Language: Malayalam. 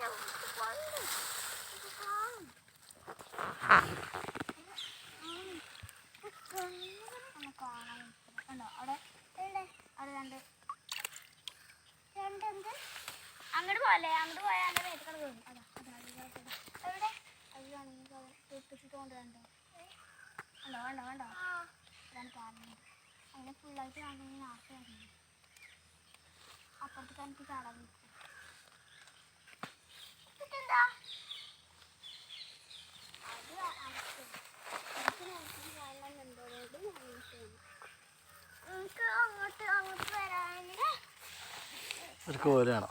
അങ്ങോട്ട് അങ്ങോട്ട് അങ്ങനെ ഫുള്ളായിട്ട് നാശം വരുന്നു അപ്പുറത്തേക്ക് എനിക്ക് ചാടാൻ നിൽക്കും ഇതെന്താ അത് അടച്ചു എനിക്ക് നോക്കി കാണാൻ എന്തോരോട് എനിക്ക് അങ്ങോട്ട് അങ്ങോട്ട് വരാൻ ഒരു കോലാണോ